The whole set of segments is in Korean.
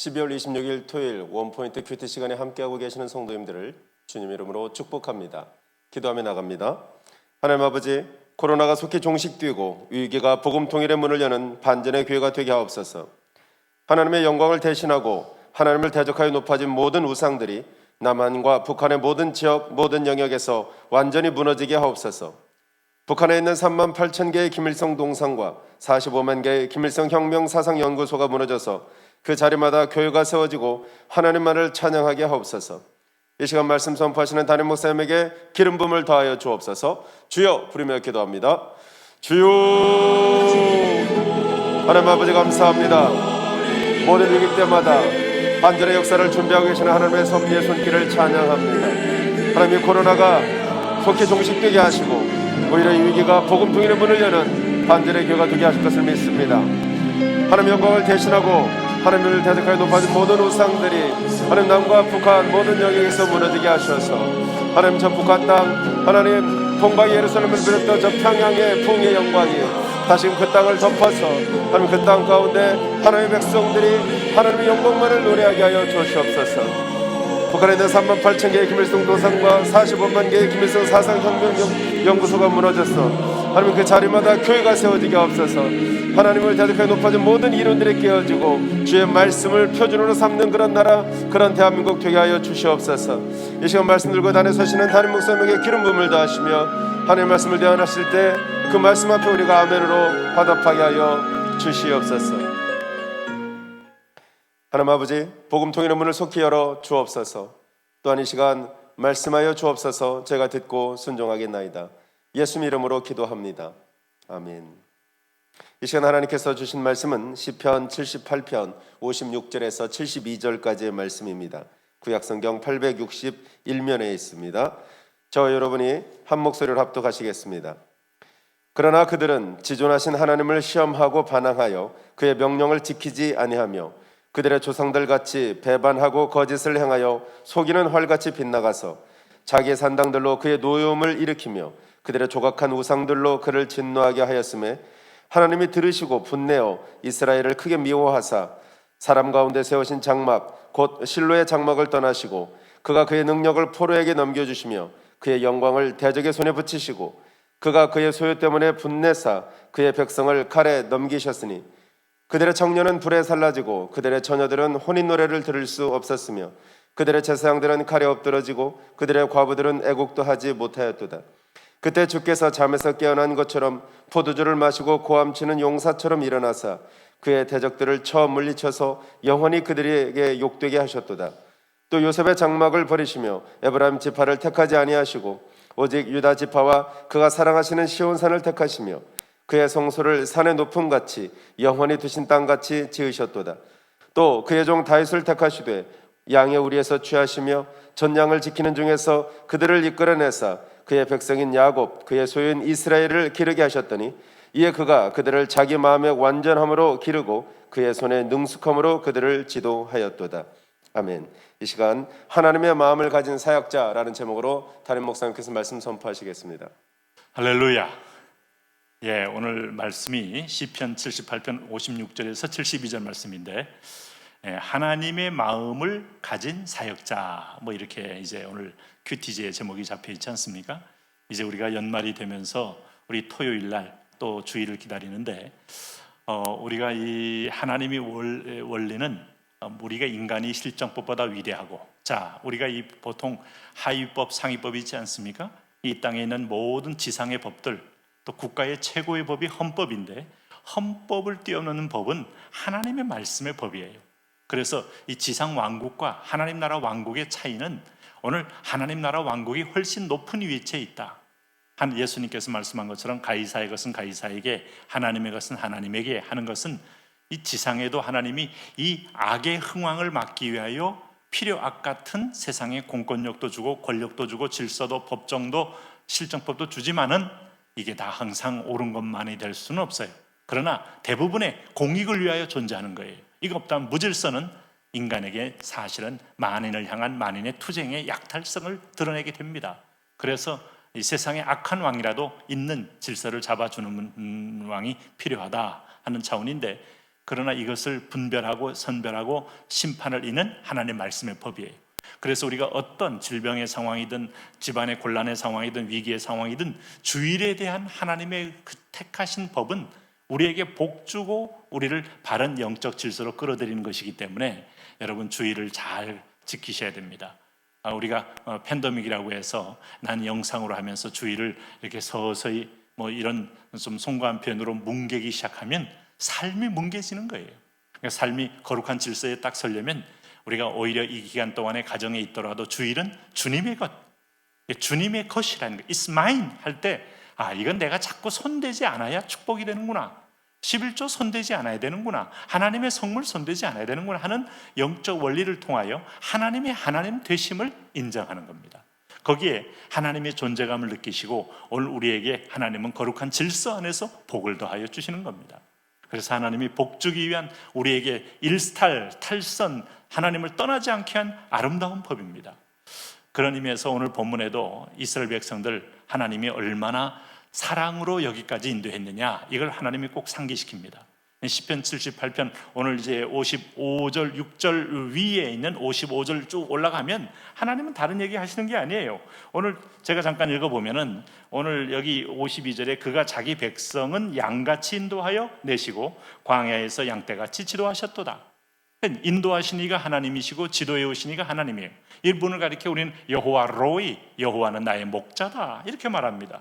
12월 26일 토요일 원포인트 큐티 시간에 함께하고 계시는 성도님들을 주님 이름으로 축복합니다. 기도하며 나갑니다. 하나님 아버지, 코로나가 속히 종식되고 위기가 복음 통일의 문을 여는 반전의 교회가 되게 하옵소서. 하나님의 영광을 대신하고 하나님을 대적하여 높아진 모든 우상들이 남한과 북한의 모든 지역, 모든 영역에서 완전히 무너지게 하옵소서. 북한에 있는 3만 8천 개의 김일성 동상과 45만 개의 김일성 혁명 사상 연구소가 무너져서 그 자리마다 교회가 세워지고 하나님만을 찬양하게 하옵소서. 이 시간 말씀 선포하시는 담임 목사님에게 기름 부음을 더하여 주옵소서. 주여 부르며 기도합니다. 주여 하나님 아버지 감사합니다. 모든 위기 때마다 반전의 역사를 준비하고 계시는 하나님의 섭리의 손길을 찬양합니다. 하나님 이 코로나가 속히 종식되게 하시고 오히려 이 위기가 복음 통일의 문을 여는 반전의 교회가 되게 하실 것을 믿습니다. 하나님 영광을 대신하고 하나님을 대적하여 높아진 모든 우상들이 하나님 남과 북한 모든 영역에서 무너지게 하셔서 하나님 저 북한 땅 하나님 동방 예루살렘을 비롯한 저 평양의 풍의 영광이 다시금 그 땅을 덮어서 하나님 그 땅 가운데 하나님의 백성들이 하나님의 영광만을 노래하게 하여 주시옵소서. 북한에 있는 3만 8천 개의 김일성 도상과 45만 개의 김일성 사상혁명 연- 연구소가 무너졌어 하나님 그 자리마다 교회가 세워지게 하옵소서. 하나님을 대적하여 높아진 모든 이론들이 깨어지고 주의 말씀을 표준으로 삼는 그런 나라 그런 대한민국 되게 하여 주시옵소서. 이 시간 말씀 들고 단에 서시는 담임 목사님에게 기름 부음을 더하시며 하나님의 말씀을 대언하실 때 그 말씀 앞에 우리가 아멘으로 화답하게 하여 주시옵소서. 하나님 아버지 복음 통일의 문을 속히 열어 주옵소서. 또한 이 시간 말씀하여 주옵소서 제가 듣고 순종하겠나이다 예수님 이름으로 기도합니다. 아멘. 이 시간 하나님께서 주신 말씀은 시편 78편 56절에서 72절까지의 말씀입니다. 구약성경 861면에 있습니다. 저 여러분이 한 목소리로 합독하시겠습니다. 그러나 그들은 지존하신 하나님을 시험하고 반항하여 그의 명령을 지키지 아니하며 그들의 조상들 같이 배반하고 거짓을 행하여 속이는 활같이 빗나가서 자기의 산당들로 그의 노여움을 일으키며 그들의 조각한 우상들로 그를 진노하게 하였음에 하나님이 들으시고 분내어 이스라엘을 크게 미워하사 사람 가운데 세우신 장막 곧 실로의 장막을 떠나시고 그가 그의 능력을 포로에게 넘겨 주시며 그의 영광을 대적의 손에 붙이시고 그가 그의 소유 때문에 분내사 그의 백성을 칼에 넘기셨으니 그들의 청년은 불에 살라지고 그들의 처녀들은 혼인 노래를 들을 수 없었으며 그들의 제사장들은 칼에 엎드러지고 그들의 과부들은 애국도 하지 못하였도다. 그때 주께서 잠에서 깨어난 것처럼 포도주를 마시고 고함치는 용사처럼 일어나사 그의 대적들을 쳐 물리쳐서 영원히 그들에게 욕되게 하셨도다. 또 요셉의 장막을 버리시며 에브라임 지파를 택하지 아니하시고 오직 유다 지파와 그가 사랑하시는 시온산을 택하시며 그의 성소를 산의 높음 같이 영원히 두신 땅 같이 지으셨도다. 또 그의 종 다윗을 택하시되 양의 우리에서 취하시며 전양을 지키는 중에서 그들을 이끌어내사 그의 백성인 야곱 그의 소유인 이스라엘을 기르게 하셨더니 이에 그가 그들을 자기 마음의 완전함으로 기르고 그의 손의 능숙함으로 그들을 지도하였도다. 아멘. 이 시간 하나님의 마음을 가진 사역자라는 제목으로 다른 목사님께서 말씀 선포하시겠습니다. 할렐루야. 예, 오늘 말씀이 시편 78편 56절에서 72절 말씀인데 예, 하나님의 마음을 가진 사역자 뭐 이렇게 이제 오늘 큐티지의 제목이 잡혀 있지 않습니까? 이제 우리가 연말이 되면서 우리 토요일 날 또 주일을 기다리는데 어, 우리가 이 하나님이 월, 원리는 어, 우리가 인간이 실정법보다 위대하고 자 우리가 이 보통 하위법 상위법이 있지 않습니까? 이 땅에 있는 모든 지상의 법들 또 국가의 최고의 법이 헌법인데 헌법을 뛰어넘는 법은 하나님의 말씀의 법이에요. 그래서 이 지상 왕국과 하나님 나라 왕국의 차이는 오늘 하나님 나라 왕국이 훨씬 높은 위치에 있다. 한 예수님께서 말씀한 것처럼 가이사의 것은 가이사에게 하나님의 것은 하나님에게 하는 것은 이 지상에도 하나님이 이 악의 흥왕을 막기 위하여 필요 악 같은 세상에 공권력도 주고 권력도 주고 질서도 법정도 실정법도 주지만은 이게 다 항상 옳은 것만이 될 수는 없어요. 그러나 대부분의 공익을 위하여 존재하는 거예요. 이거 없다면 무질서는 인간에게 사실은 만인을 향한 만인의 투쟁의 약탈성을 드러내게 됩니다. 그래서 이 세상에 악한 왕이라도 있는 질서를 잡아주는 음, 왕이 필요하다 하는 차원인데 그러나 이것을 분별하고 선별하고 심판을 이는 하나님의 말씀의 법이에요. 그래서 우리가 어떤 질병의 상황이든 집안의 곤란의 상황이든 위기의 상황이든 주일에 대한 하나님의 그 택하신 법은 우리에게 복 주고 우리를 바른 영적 질서로 끌어들이는 것이기 때문에 여러분 주일을 잘 지키셔야 됩니다. 아, 우리가 어, 팬데믹이라고 해서 난 영상으로 하면서 주일을 이렇게 서서히 뭐 이런 좀 송구한 표현으로 뭉개기 시작하면 삶이 뭉개지는 거예요. 그러니까 삶이 거룩한 질서에 딱 서려면 우리가 오히려 이 기간 동안에 가정에 있더라도 주일은 주님의 것, 주님의 것이라는 거, it's mine 할 때, 아, 이건 내가 자꾸 손대지 않아야 축복이 되는구나. 11조 손대지 않아야 되는구나. 하나님의 성물 손대지 않아야 되는구나 하는 영적 원리를 통하여 하나님의 하나님 되심을 인정하는 겁니다. 거기에 하나님의 존재감을 느끼시고 오늘 우리에게 하나님은 거룩한 질서 안에서 복을 더하여 주시는 겁니다. 그래서 하나님이 복 주기 위한 우리에게 일탈, 탈선, 하나님을 떠나지 않게 한 아름다운 법입니다. 그런 의미에서 오늘 본문에도 이스라엘 백성들 하나님이 얼마나 사랑으로 여기까지 인도했느냐 이걸 하나님이 꼭 상기시킵니다. 10편 78편 오늘 이제 55절 6절 위에 있는 55절 쭉 올라가면 하나님은 다른 얘기 하시는 게 아니에요. 오늘 제가 잠깐 읽어 보면은 오늘 여기 52절에 그가 자기 백성은 양같이 인도하여 내시고 광야에서 양떼같이 지도하셨도다. 인도하신 이가 하나님이시고 지도해 오신 이가 하나님이에요. 이분을 가리켜 우리는 여호와 로이, 여호와는 나의 목자다 이렇게 말합니다.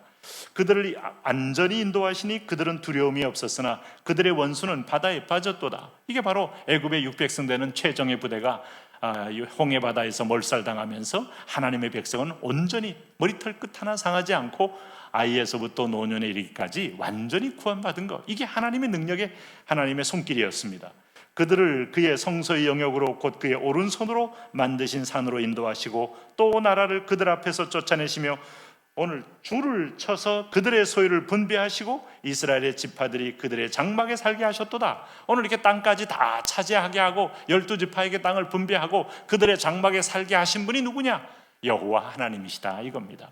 그들을 안전히 인도하시니 그들은 두려움이 없었으나 그들의 원수는 바다에 빠졌도다. 이게 바로 애굽의 육백성 되는 최정의 부대가 아, 홍해 바다에서 몰살당하면서 하나님의 백성은 온전히 머리털 끝 하나 상하지 않고 아이에서부터 노년에 이르기까지 완전히 구원받은 것. 이게 하나님의 능력의 하나님의 손길이었습니다. 그들을 그의 성소의 영역으로 곧 그의 오른손으로 만드신 산으로 인도하시고 또 나라를 그들 앞에서 쫓아내시며 오늘 줄을 쳐서 그들의 소유를 분배하시고 이스라엘의 지파들이 그들의 장막에 살게 하셨도다. 오늘 이렇게 땅까지 다 차지하게 하고 열두 지파에게 땅을 분배하고 그들의 장막에 살게 하신 분이 누구냐? 여호와 하나님이시다 이겁니다.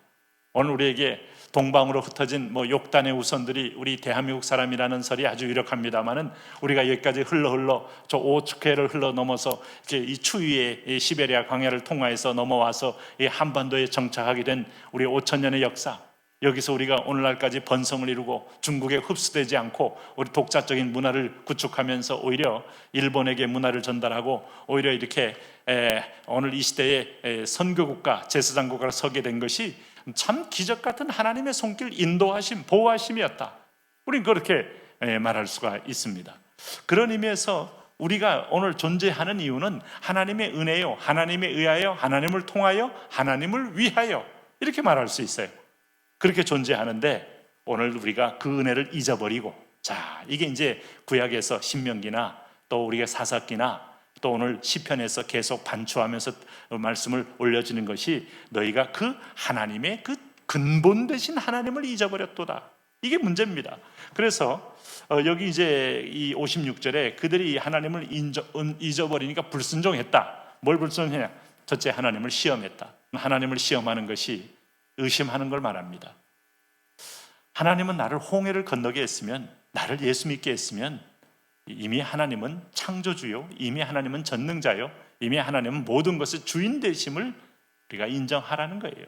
오늘 우리에게 동방으로 흩어진 뭐 욕단의 우선들이 우리 대한민국 사람이라는 설이 아주 유력합니다만은 우리가 여기까지 흘러 흘러 저 오츠케를 흘러 넘어서 이제 이 추위의 시베리아 광야를 통하여서 넘어와서 이 한반도에 정착하게 된 우리 5천 년의 역사. 여기서 우리가 오늘날까지 번성을 이루고 중국에 흡수되지 않고 우리 독자적인 문화를 구축하면서 오히려 일본에게 문화를 전달하고 오히려 이렇게 오늘 이 시대에 선교국가 제사장국가로 서게 된 것이 참 기적 같은 하나님의 손길 인도하심, 보호하심이었다. 우린 그렇게 예, 말할 수가 있습니다. 그런 의미에서 우리가 오늘 존재하는 이유는 하나님의 은혜요, 하나님에 의하여, 하나님을 통하여, 하나님을 위하여 이렇게 말할 수 있어요. 그렇게 존재하는데 오늘 우리가 그 은혜를 잊어버리고 자 이게 이제 구약에서 신명기나 또 우리가 사사기나 또 오늘 시편에서 계속 반추하면서 말씀을 올려주는 것이 너희가 그 하나님의 그 근본 되신 하나님을 잊어버렸도다. 이게 문제입니다. 그래서 어, 여기 이제 이 56절에 그들이 하나님을 잊어버리니까 불순종했다. 뭘 불순종했냐? 첫째 하나님을 시험했다. 하나님을 시험하는 것이 의심하는 걸 말합니다. 하나님은 나를 홍해를 건너게 했으면 나를 예수 믿게 했으면 이미 하나님은 창조주요, 이미 하나님은 전능자요, 이미 하나님은 모든 것의 주인 되심을 우리가 인정하라는 거예요.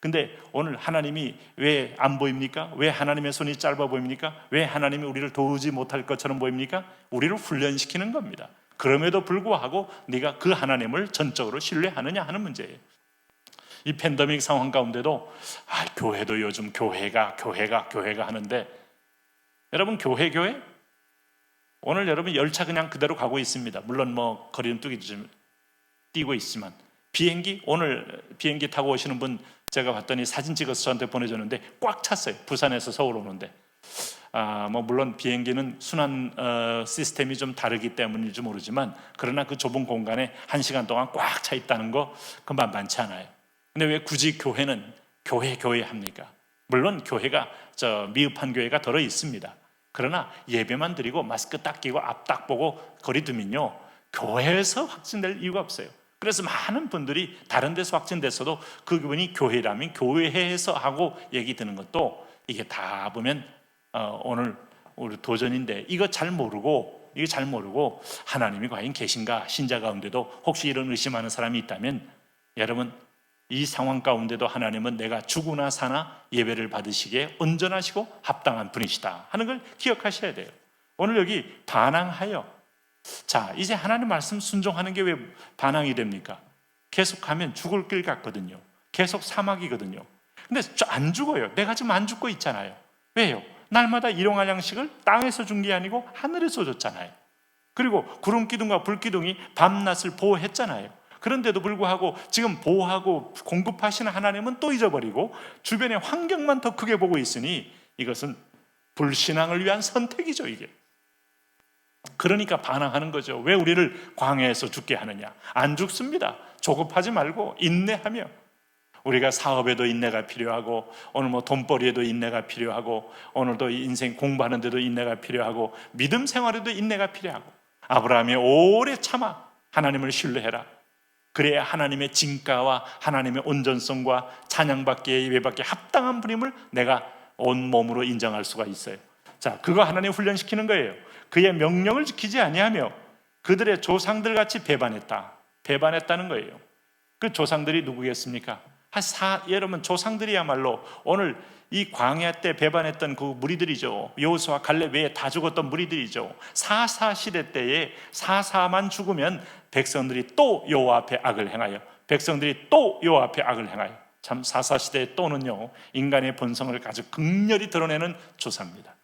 근데 오늘 하나님이 왜 안 보입니까? 왜 하나님의 손이 짧아 보입니까? 왜 하나님이 우리를 도우지 못할 것처럼 보입니까? 우리를 훈련시키는 겁니다. 그럼에도 불구하고 네가 그 하나님을 전적으로 신뢰하느냐 하는 문제예요. 이 팬데믹 상황 가운데도 아, 교회도 요즘 교회가 교회가 교회가 하는데 여러분 교회 교회 오늘 여러분 열차 그냥 그대로 가고 있습니다. 물론 뭐 거리는 뚝이 좀 뛰고 있지만 비행기 오늘 비행기 타고 오시는 분 제가 봤더니 사진 찍어서 저한테 보내줬는데 꽉 찼어요. 부산에서 서울 오는데 아, 뭐 물론 비행기는 순환 어, 시스템이 좀 다르기 때문인지 모르지만 그러나 그 좁은 공간에 한 시간 동안 꽉 차 있다는 거 그만 많지 않아요. 근데 왜 굳이 교회는 교회 교회 합니까? 물론 교회가 저 미흡한 교회가 덜어 있습니다. 그러나 예배만 드리고 마스크 딱 끼고 앞 딱 보고 거리 두면요 교회에서 확진될 이유가 없어요. 그래서 많은 분들이 다른 데서 확진됐어도 그분이 교회라면 교회에서 하고 얘기 드는 것도 이게 다 보면 어, 오늘 우리 도전인데 이거 잘 모르고 이거 잘 모르고 하나님이 과연 계신가 신자 가운데도 혹시 이런 의심하는 사람이 있다면 여러분 이 상황 가운데도 하나님은 내가 죽으나 사나 예배를 받으시기에 온전하시고 합당한 분이시다 하는 걸 기억하셔야 돼요. 오늘 여기 반항하여 자 이제 하나님 말씀 순종하는 게 왜 반항이 됩니까? 계속하면 죽을 길 같거든요. 계속 사막이거든요. 근데 저안 죽어요. 내가 지금 안 죽고 있잖아요. 왜요? 날마다 일용할 양식을 땅에서 준 게 아니고 하늘에서 줬잖아요. 그리고 구름 기둥과 불 기둥이 밤낮을 보호했잖아요. 그런데도 불구하고 지금 보호하고 공급하시는 하나님은 또 잊어버리고 주변의 환경만 더 크게 보고 있으니 이것은 불신앙을 위한 선택이죠, 이게. 그러니까 반항하는 거죠. 왜 우리를 광야에서 죽게 하느냐? 안 죽습니다. 조급하지 말고 인내하며 우리가 사업에도 인내가 필요하고 오늘 뭐 돈벌이에도 인내가 필요하고 오늘도 인생 공부하는 데도 인내가 필요하고 믿음 생활에도 인내가 필요하고 아브라함이 오래 참아 하나님을 신뢰해라. 그래야 하나님의 진가와 하나님의 온전성과 찬양받기에 예배받기에 합당한 분임을 내가 온 몸으로 인정할 수가 있어요. 자, 그거 하나님 훈련시키는 거예요. 그의 명령을 지키지 아니하며 그들의 조상들 같이 배반했다. 배반했다는 거예요. 그 조상들이 누구겠습니까? 한 사, 여러분 조상들이야말로 오늘 이 광야 때 배반했던 그 무리들이죠. 여호수아 갈렙 외에 다 죽었던 무리들이죠. 사사 시대 때에 사사만 죽으면 백성들이 또 여호와 앞에 악을 행하여 백성들이 또 여호와 앞에 악을 행하여 참 사사 시대의 또는요 인간의 본성을 아주 극렬히 드러내는 조사입니다.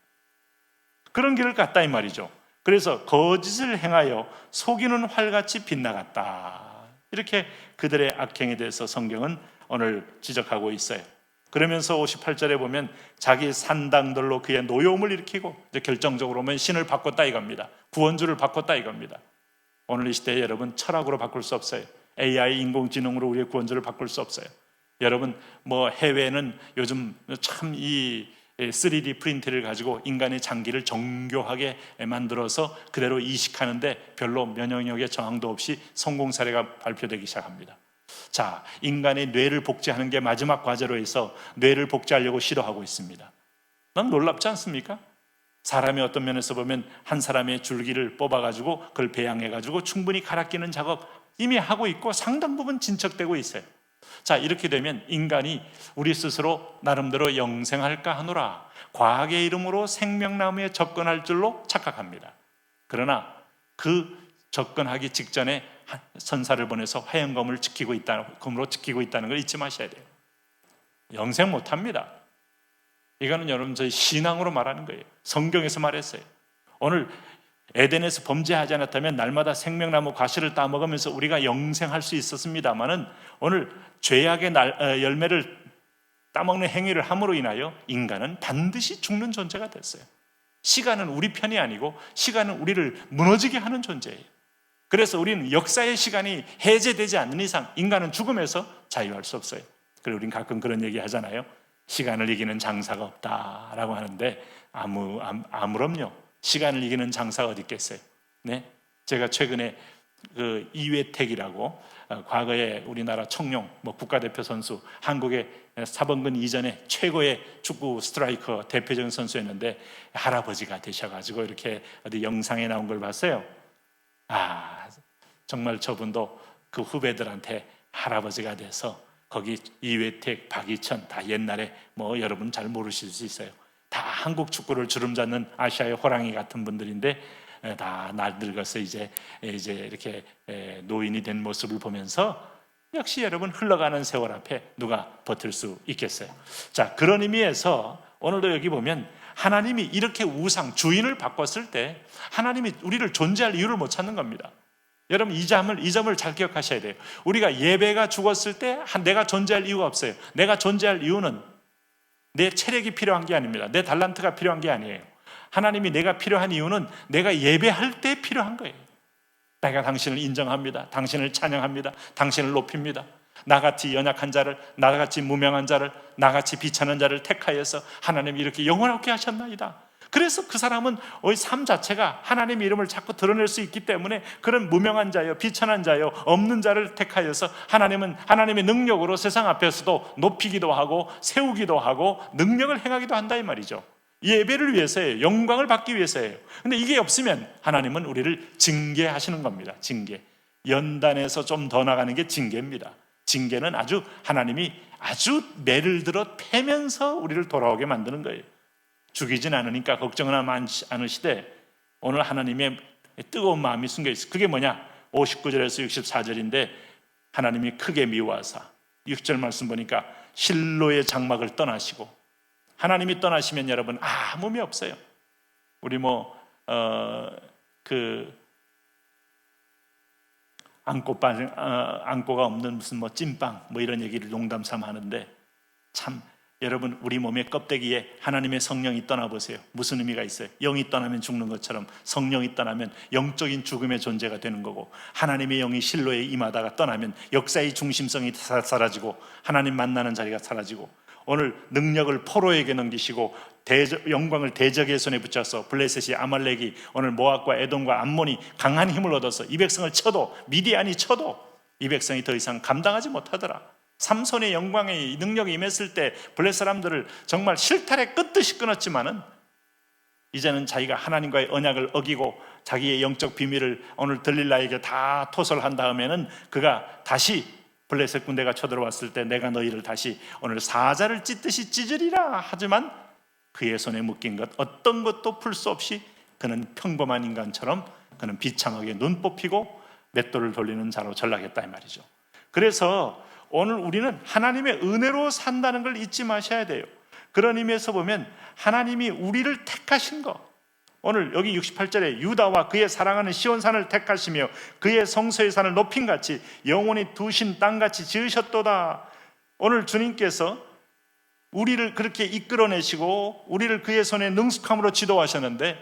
그런 길을 갔다 이 말이죠. 그래서 거짓을 행하여 속이는 활같이 빗나갔다. 이렇게 그들의 악행에 대해서 성경은 오늘 지적하고 있어요. 그러면서 58절에 보면 자기 산당들로 그의 노여움을 일으키고 결정적으로 보면 신을 바꿨다 이겁니다. 구원주를 바꿨다 이겁니다. 오늘 이 시대에 여러분 철학으로 바꿀 수 없어요. AI 인공지능으로 우리의 구원주를 바꿀 수 없어요. 여러분 뭐 해외는 요즘 참이 3D 프린트를 가지고 인간의 장기를 정교하게 만들어서 그대로 이식하는데 별로 면역력에 저항도 없이 성공 사례가 발표되기 시작합니다. 자, 인간의 뇌를 복제하는 게 마지막 과제로 해서 뇌를 복제하려고 시도하고 있습니다. 넌 놀랍지 않습니까? 사람의 어떤 면에서 보면 한 사람의 줄기를 뽑아가지고 그걸 배양해가지고 충분히 갈아 끼는 작업 이미 하고 있고 상당 부분 진척되고 있어요. 자, 이렇게 되면 인간이 우리 스스로 나름대로 영생할까 하노라. 과학의 이름으로 생명나무에 접근할 줄로 착각합니다. 그러나 그 접근하기 직전에 선사를 보내서 화영검을 지키고 있다는 검으로 지키고 있다는 걸 잊지 마셔야 돼요. 영생 못 합니다. 이거는 여러분 저희 신앙으로 말하는 거예요. 성경에서 말했어요. 오늘 에덴에서 범죄하지 않았다면 날마다 생명나무 과실을 따먹으면서 우리가 영생할 수 있었습니다만은 오늘 죄악의 날- 어, 열매를 따먹는 행위를 함으로 인하여 인간은 반드시 죽는 존재가 됐어요. 시간은 우리 편이 아니고 시간은 우리를 무너지게 하는 존재예요. 그래서 우리는 역사의 시간이 해제되지 않는 이상 인간은 죽음에서 자유할 수 없어요. 그리고 우리는 가끔 그런 얘기 하잖아요. 시간을 이기는 장사가 없다라고 하는데 아무 암- 아무 럼요. 시간을 이기는 장사가 어디 있겠어요? 네, 제가 최근에 그 이회택이라고 어, 과거에 우리나라 청룡 뭐 국가대표 선수 한국의 사범근 이전에 최고의 축구 스트라이커 대표적인 선수였는데 할아버지가 되셔가지고 이렇게 어디 영상에 나온 걸 봤어요. 아 정말 저분도 그 후배들한테 할아버지가 돼서 거기 이회택, 박이천 다 옛날에 뭐 여러분 잘 모르실 수 있어요. 다 한국 축구를 주름 잡는 아시아의 호랑이 같은 분들인데 에, 다 나늙어서 이제 에, 이제 이렇게 에, 노인이 된 모습을 보면서 역시 여러분 흘러가는 세월 앞에 누가 버틸 수 있겠어요. 자 그런 의미에서 오늘도 여기 보면 하나님이 이렇게 우상 주인을 바꿨을 때 하나님이 우리를 존재할 이유를 못 찾는 겁니다. 여러분 이 점을 이 점을 잘 기억하셔야 돼요. 우리가 예배가 죽었을 때 한- 내가 존재할 이유가 없어요. 내가 존재할 이유는 내 체력이 필요한 게 아닙니다. 내 달란트가 필요한 게 아니에요. 하나님이 내가 필요한 이유는 내가 예배할 때 필요한 거예요. 내가 당신을 인정합니다. 당신을 찬양합니다. 당신을 높입니다. 나같이 연약한 자를, 나같이 무명한 자를, 나같이 비천한 자를 택하여서 하나님이 이렇게 영원하게 하셨나이다. 그래서 그 사람은 의삶 자체가 하나님의 이름을 자꾸 드러낼 수 있기 때문에 그런 무명한 자요, 비천한 자요, 없는 자를 택하여서 하나님은 하나님의 능력으로 세상 앞에서도 높이기도 하고 세우기도 하고 능력을 행하기도 한다 이 말이죠. 예배를 위해서예요. 영광을 받기 위해서예요. 근데 이게 없으면 하나님은 우리를 징계하시는 겁니다. 징계. 연단에서 좀 더 나가는 게 징계입니다. 징계는 아주 하나님이 아주 매를 들어 패면서 우리를 돌아오게 만드는 거예요. 죽이진 않으니까 걱정은 않- 않으시되 오늘 하나님의 뜨거운 마음이 숨겨 있어. 그게 뭐냐? 59절에서 64절인데 하나님이 크게 미워하사 6절 말씀 보니까 실로의 장막을 떠나시고 하나님이 떠나시면 여러분 아무 의미 없어요. 우리 뭐, 뭐어그 안고 빵 어, 안고가 없는 무슨 뭐 찐빵 뭐 이런 얘기를 농담 삼아 하는데 참 여러분 우리 몸의 껍데기에 하나님의 성령이 떠나 보세요. 무슨 의미가 있어요? 영이 떠나면 죽는 것처럼 성령이 떠나면 영적인 죽음의 존재가 되는 거고 하나님의 영이 실로에 임하다가 떠나면 역사의 중심성이 사- 사라지고 하나님 만나는 자리가 사라지고 오늘 능력을 포로에게 넘기시고 대적- 영광을 대적의 손에 붙여서 블레셋이 아말렉이 오늘 모압과 에돔과 암몬이 강한 힘을 얻어서 이 백성을 쳐도 미디안이 쳐도 이 백성이 더 이상 감당하지 못하더라. 삼손의 영광의 능력이 임했을 때 블레 사람들을 정말 실타래 끄듯이 끊었지만은 이제는 자기가 하나님과의 언약을 어기고 자기의 영적 비밀을 오늘 들릴라에게 다 토설한 다음에는 그가 다시 블레셋 군대가 쳐들어왔을 때 내가 너희를 다시 오늘 사자를 찢듯이 찢으리라 하지만 그의 손에 묶인 것 어떤 것도 풀 수 없이 그는 평범한 인간처럼 그는 비참하게 눈 뽑히고 맷돌을 돌리는 자로 전락했다 이 말이죠. 그래서 오늘 우리는 하나님의 은혜로 산다는 걸 잊지 마셔야 돼요. 그런 의미에서 보면 하나님이 우리를 택하신 거. 오늘 여기 68절에 유다와 그의 사랑하는 시온산을 택하시며 그의 성소의 산을 높인 같이 영원히 두신 땅 같이 지으셨도다. 오늘 주님께서 우리를 그렇게 이끌어내시고 우리를 그의 손에 능숙함으로 지도하셨는데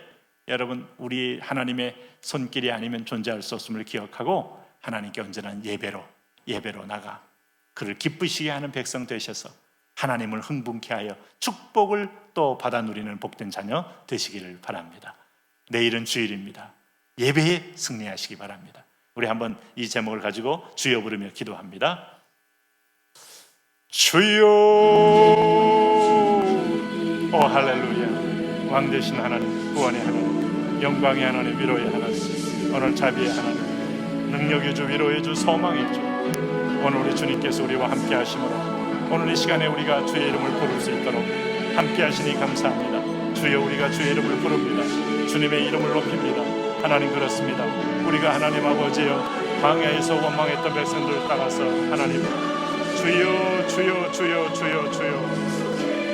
여러분 우리 하나님의 손길이 아니면 존재할 수 없음을 기억하고 하나님께 언제나 예배로 예배로 나가 그를 기쁘시게 하는 백성 되셔서 하나님을 흥분케 하여 축복을 또 받아 누리는 복된 자녀 되시기를 바랍니다. 내일은 주일입니다. 예배에 승리하시기 바랍니다. 우리 한번 이 제목을 가지고 주여 부르며 기도합니다. 주여 오 할렐루야 왕 되신 하나님 구원의 하나님 영광의 하나님 위로의 하나님 오늘 자비의 하나님 능력의 주 위로의 주 소망의 주 오늘 우리 주님께서 우리와 함께 하심으로 오늘 이 시간에 우리가 주의 이름을 부를 수 있도록 함께 하시니 감사합니다. 주여 우리가 주의 이름을 부릅니다. 주님의 이름을 높입니다. 하나님 그렇습니다. 우리가 하나님 아버지여 광야에서 원망했던 백성들을 따라서 하나님 주여 주여 주여 주여 주여.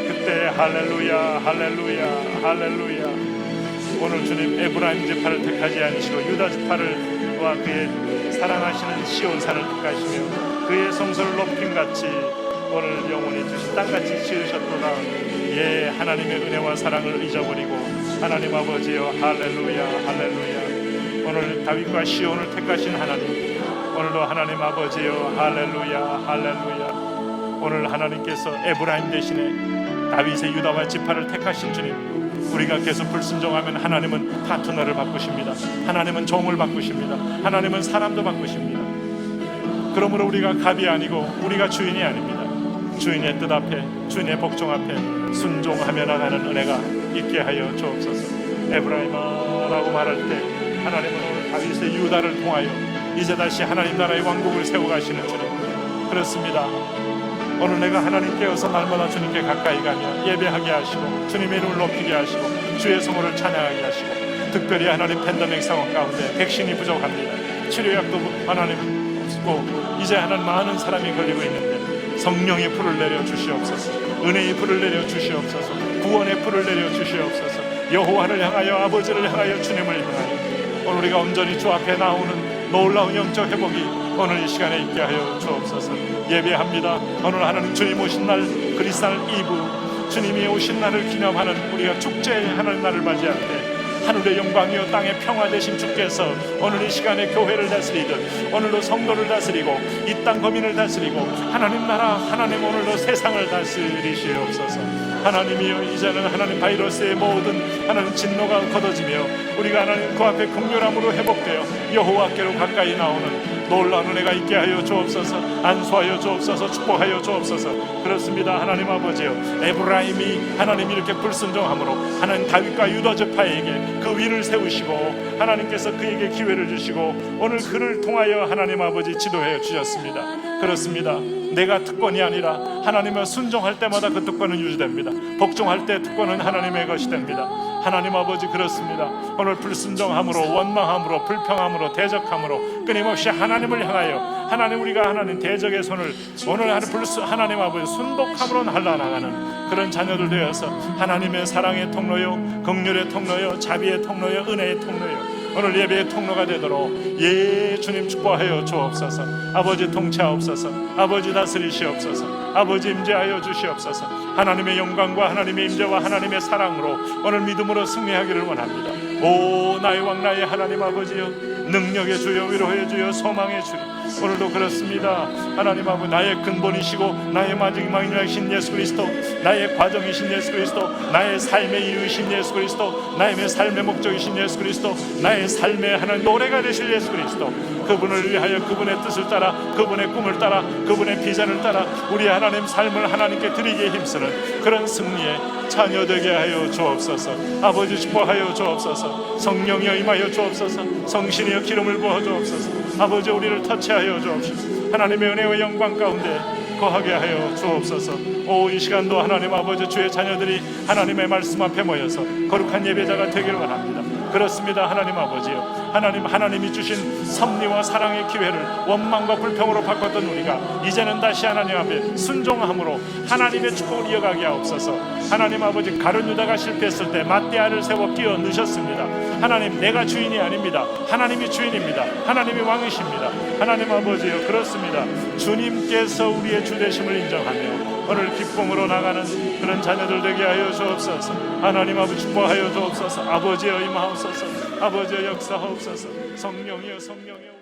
그때 할렐루야 할렐루야 할렐루야. 오늘 주님 에브라임 지파를 택하지 않으시고 유다 지파를와 그의 사랑하시는 시온산을 택하시며 그의 성소를 높임 같이 오늘 영원히 주신 땅같이 지으셨도다. 예 하나님의 은혜와 사랑을 잊어버리고 하나님 아버지여 할렐루야 할렐루야. 오늘 다윗과 시온을 택하신 하나님 오늘도 하나님 아버지여 할렐루야 할렐루야. 오늘 하나님께서 에브라임 대신에 다윗의 유다와 지파를 택하신 주님 우리가 계속 불순종하면 하나님은 파트너를 바꾸십니다. 하나님은 종을 바꾸십니다. 하나님은 사람도 바꾸십니다 그러므로 우리가 갑이 아니고 우리가 주인이 아닙니다. 주인의 뜻 앞에 주인의 복종 앞에 순종하며 나가는 은혜가 있게 하여 주옵소서. 에브라임아라고 말할 때 하나님은 다윗의 유다를 통하여 이제 다시 하나님 나라의 왕국을 세워가시는 주님 그렇습니다. 오늘 내가 하나님 깨어서 날마다 주님께 가까이 가며 예배하게 하시고 주님의 이름을 높이게 하시고 주의 성호를 찬양하게 하시고 특별히 하나님 팬데믹 상황 가운데 백신이 부족합니다. 치료약도 하나님 없고 이제 하나님 많은 사람이 걸리고 있는데 성령의 불을 내려 주시옵소서 은혜의 불을 내려 주시옵소서 구원의 불을 내려 주시옵소서 여호와를 향하여 아버지를 향하여 주님을 향하여. 오늘 우리가 온전히 주 앞에 나오는 놀라운 영적 회복이 오늘 이 시간에 있게 하여 주옵소서. 예배합니다. 오늘 하나님 주님 오신 날 그리스날 이브 주님이 오신 날을 기념하는 우리가 축제의 하나님 날을 맞이할 때 하늘의 영광이요 땅의 평화 되신 주께서 오늘 이 시간에 교회를 다스리듯 오늘도 성도를 다스리고 이 땅 거민을 다스리고 하나님 나라 하나님 오늘도 세상을 다스리시옵소서 하나님이여 이제는 하나님 바이러스의 모든 하나님 진노가 걷어지며 우리가 하나님 그 앞에 극렬함으로 회복되어 여호와께로 가까이 나오는 놀라운 은혜가 있게 하여 주옵소서 안수하여 주옵소서 축복하여 주옵소서. 그렇습니다. 하나님 아버지여 에브라임이 하나님 이렇게 불순종함으로 하나님 다윗과 유다 지파에게 그 위를 세우시고 하나님께서 그에게 기회를 주시고 오늘 그를 통하여 하나님 아버지 지도해 주셨습니다. 그렇습니다 내가 특권이 아니라 하나님을 순종할 때마다 그 특권은 유지됩니다 복종할 때 특권은 하나님의 것이 됩니다 하나님 아버지 그렇습니다. 오늘 불순종함으로 원망함으로 불평함으로 대적함으로 끊임없이 하나님을 향하여 하나님 우리가 하나님 대적의 손을 오늘 하는 불순 하나님 아버지 순복함으로 날라나가는 그런 자녀들 되어서 하나님의 사랑의 통로요 긍휼의 통로요 자비의 통로요 은혜의 통로요 오늘 예배의 통로가 되도록 예 주님 축복하여 주옵소서. 아버지 통치하옵소서. 아버지 다스리시옵소서. 아버지 임재하여 주시옵소서. 하나님의 영광과 하나님의 임재와 하나님의 사랑으로 오늘 믿음으로 승리하기를 원합니다. 오 나의 왕 나의 하나님 아버지여 능력의 주여 위로의 주여 소망의 주님 오늘도 그렇습니다. 하나님 아버지 나의 근본이시고 나의 마지막이신 예수 그리스도 나의 과정이신 예수 그리스도 나의 삶의 이유이신 예수 그리스도 나의 삶의 목적이신 예수 그리스도 나의 삶의 하나님 노래가 되실 예수 그리스도 그분을 위하여 그분의 뜻을 따라 그분의 꿈을 따라 그분의 비전을 따라 우리 하나님 삶을 하나님께 드리기에 힘쓰는 그런 승리의 자녀 되게 하여 주옵소서. 아버지 축복하여 주옵소서. 성령이여 임하여 주옵소서. 성신이여 기름을 부어 주옵소서. 아버지 우리를 터치하여 주옵소서. 하나님의 은혜와 영광 가운데 거하게 하여 주옵소서. 오이 시간도 하나님 아버지 주의 자녀들이 하나님의 말씀 앞에 모여서 거룩한 예배자가 되기를 원합니다. 그렇습니다 하나님 아버지요 하나님 하나님이 주신 섭리와 사랑의 기회를 원망과 불평으로 바꿨던 우리가 이제는 다시 하나님 앞에 순종함으로 하나님의 축복을 이어가게 하옵소서. 하나님 아버지 가룟 유다가 실패했을 때 맞대아를 세워 끼어 넣으셨습니다. 하나님 내가 주인이 아닙니다. 하나님이 주인입니다. 하나님이 왕이십니다. 하나님 아버지요 그렇습니다. 주님께서 우리의 주되심을 인정하며 오늘 기쁨으로 나가는 그런 자녀들 되게 하여 주옵소서. 하나님 아버지 축복하여 주옵소서. 아버지여 임하옵소서. 아버지여 역사하옵소서. 성령이여 성령이여